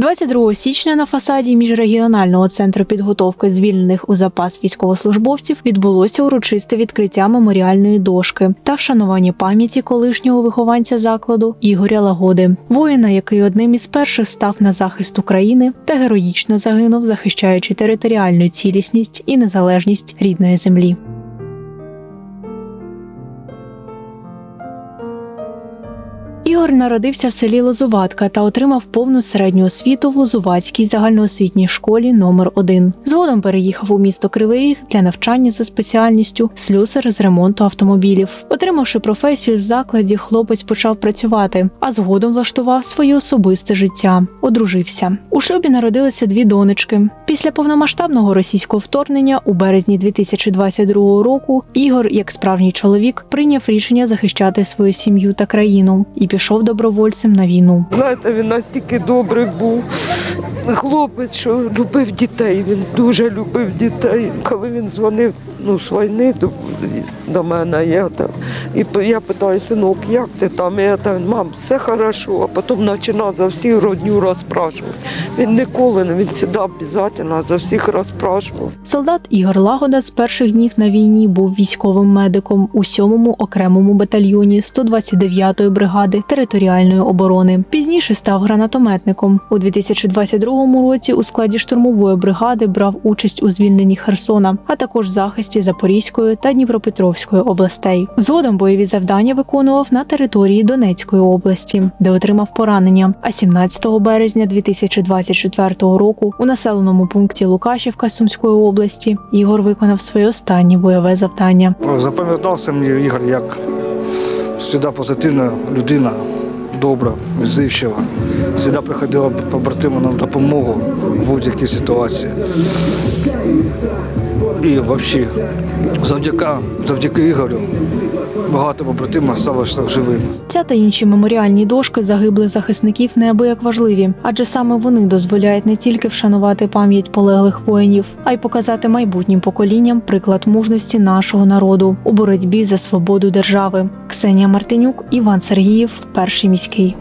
22 січня на фасаді міжрегіонального центру підготовки звільнених у запас військовослужбовців відбулося урочисте відкриття меморіальної дошки та вшанування пам'яті колишнього вихованця закладу Ігоря Лагоди, воїна, який одним із перших став на захист України та героїчно загинув, захищаючи територіальну цілісність і незалежність рідної землі. Ігор народився в селі Лозуватка та отримав повну середню освіту в Лозуватській загальноосвітній школі номер 1 Згодом переїхав у місто Кривий для навчання за спеціальністю слюсар з ремонту автомобілів. Отримавши професію в закладі, хлопець почав працювати, а згодом влаштував своє особисте життя. Одружився. У шлюбі народилися дві донечки. Після повномасштабного російського вторгнення у березні 2022 року Ігор, як справжній чоловік, прийняв рішення захищати свою сім'ю та країну і пішов добровольцем на війну. Знаєте, він настільки добрий був. Хлопець, що любив дітей, він дуже любив дітей. Коли він дзвонив ну, з війни до, до мене, я, там, і я питаю, синок, як ти там? Я там, мам, все хорошо, а потім починав за всіх родню розпрашувати. Він ніколи не він завжди обов'язково за всіх розпрашував. Солдат Ігор Лагода з перших днів на війні був військовим медиком у 7-му окремому батальйоні 129-ї бригади територіальної оборони. Пізніше став гранатометником. У 2022 році у складі штурмової бригади брав участь у звільненні Херсона, а також захисті Запорізької та Дніпропетровської областей. Згодом бойові завдання виконував на території Донецької області, де отримав поранення. А 17 березня 2024 року у населеному пункті Лукашівка Сумської області Ігор виконав своє останнє бойове завдання. Запам'ятався мені Ігор як завжди позитивна людина, добра, відзивчива. Завжди приходила побратима на допомогу в будь-якій ситуації. І взагалі, завдяки, завдяки Ігорю багато побратимів стало живими. Ця та інші меморіальні дошки загиблих захисників неабияк важливі, адже саме вони дозволяють не тільки вшанувати пам'ять полеглих воїнів, а й показати майбутнім поколінням приклад мужності нашого народу у боротьбі за свободу держави. Ксенія Мартинюк, Іван Сергіїв, перший міський.